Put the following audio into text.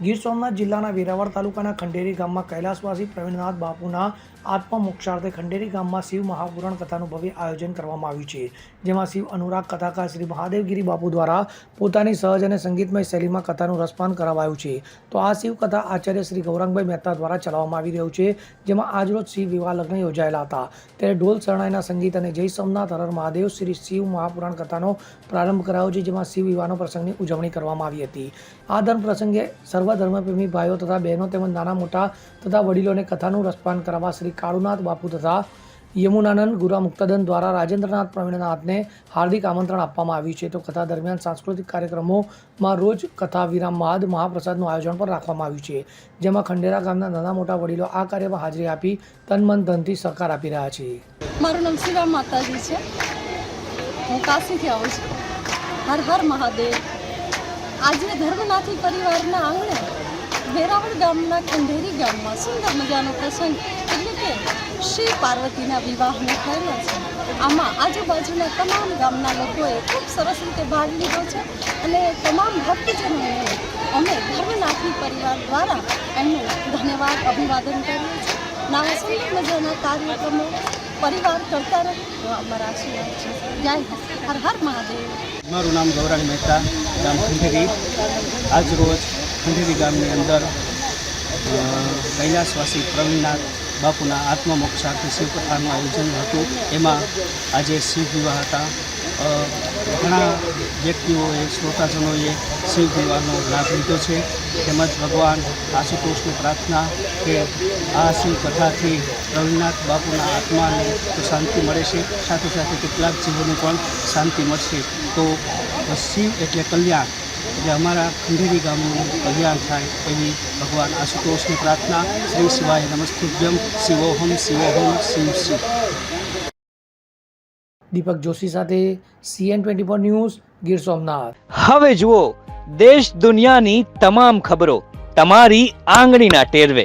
ગીર સોમનાથ જિલ્લાના વેરાવળ તાલુકાના ખંડેરી ગામમાં કૈલાસવાસી પ્રવીણનાથ બાપુના આત્મમોક્ષાર્થે ખંડેરી ગામમાં શિવ મહાપુરાણ કથાનું ભવ્ય આયોજન કરવામાં આવ્યું છે, જેમાં શિવ અનુરાગ કથાકાર શ્રી મહાદેવગીરી બાપુ દ્વારા પોતાની સહજ અને સંગીતમય શૈલીમાં કથાનું રસપાન કરાવાયું છે. તો આ શિવ કથા આચાર્ય શ્રી ગૌરંગભાઈ મહેતા દ્વારા ચલાવવામાં આવી રહ્યું છે, જેમાં આજરોજ શિવ વિવાહ લગ્ન યોજાયેલા હતા. ત્યારે ઢોલ શરણાઈના સંગીત અને જય સોમનાથ હરર મહાદેવ શ્રી શિવ મહાપુરાણ કથાનો પ્રારંભ કરાયો છે, જેમાં શિવ વિવાહનો પ્રસંગની ઉજવણી કરવામાં આવી હતી. આ ધર્મ પ્રસંગે સર્વ ધર્મપ્રેમી ભાઈઓ તથા બહેનો તેમજ નાના મોટા તથા વડીલોને કથાનું રસપાન કરાવવા શ્રી કાળુનાથ બાપુ તથા યમુનાનંદ ગુરા મુક્તદન દ્વારા રાજેન્દ્રનાથ પ્રવીણનાથને હાર્દિક આમંત્રણ આપવામાં આવ્યું છે. તો કથા દરમિયાન સાંસ્કૃતિક કાર્યક્રમોમાં રોજ કથા વિરામ બાદ મહાપ્રસાદનું આયોજન પણ રાખવામાં આવ્યું છે. જેમાં ખંડેરા ગામના નાના મોટા વડીલો આ કાર્યમાં હાજરી આપી તન મન ધનથી સહકાર આપી રહ્યા છે. મારું નામ શિવા માતાજી છે. હું કાશીથી આવું છું. હર હર મહાદેવ. આજે ધર્મનાથી પરિવારના આંગણે વેરાવળ ગામના ખંડેરી ગામમાં સુંદર મજાનો પ્રસંગ એટલે કે શ્રી પાર્વતીના વિવાહનો થયેલો છે. આમાં આજુબાજુના તમામ ગામના લોકોએ ખૂબ સરસ રીતે ભાગ લીધો છે અને તમામ ભક્તજનોને અમે ધર્મનાથી પરિવાર દ્વારા એમનું ધન્યવાદ, અભિવાદન કરીએ છીએ. ના સુંદર મજાના કાર્યક્રમો, પરિવાર કરતા રહે અમારા આશીર્વાદ છે. જય હર હર મહાદેવ. મારું નામ ગૌરાંગ મહેતા, ગામ ખંડેરી. આજ રોજ ખંડેરી ગામની અંદર કૈલાસવાસી પ્રવીણનાથ બાપુના આત્મમોક્ષાર્થી શિવકથાનું આયોજન હતું. એમાં આજે શિવ વિવાહ હતા ઘણા વ્યક્તિઓએ, શ્રોતાજનોએ શિવ વિવાહનો લાભ લીધો છે. તેમજ ભગવાન આશુતોષની પ્રાર્થના કે આ શિવ કથાથી રવિનાથ બાપુના આત્માને તો શાંતિ મળે છે. સાથે સાથે કેટલાક જીવોને પણ શાંતિ મળશે. તો શિવ એટલે કલ્યાણ એટલે અમારા ખંડેરી ગામનું કલ્યાણ થાય એવી ભગવાન આશુતોષની પ્રાર્થના. શ્રી શિવાય નમસ્તુભ્યમ શિવોહમ શિવોહમ શિવ શિવ. દીપક જોશી સાથે CN twenty four news Gir Somnath. હવે જુઓ દેશ દુનિયાની તમામ ખબરો તમારી આંગળીના ટેરવે.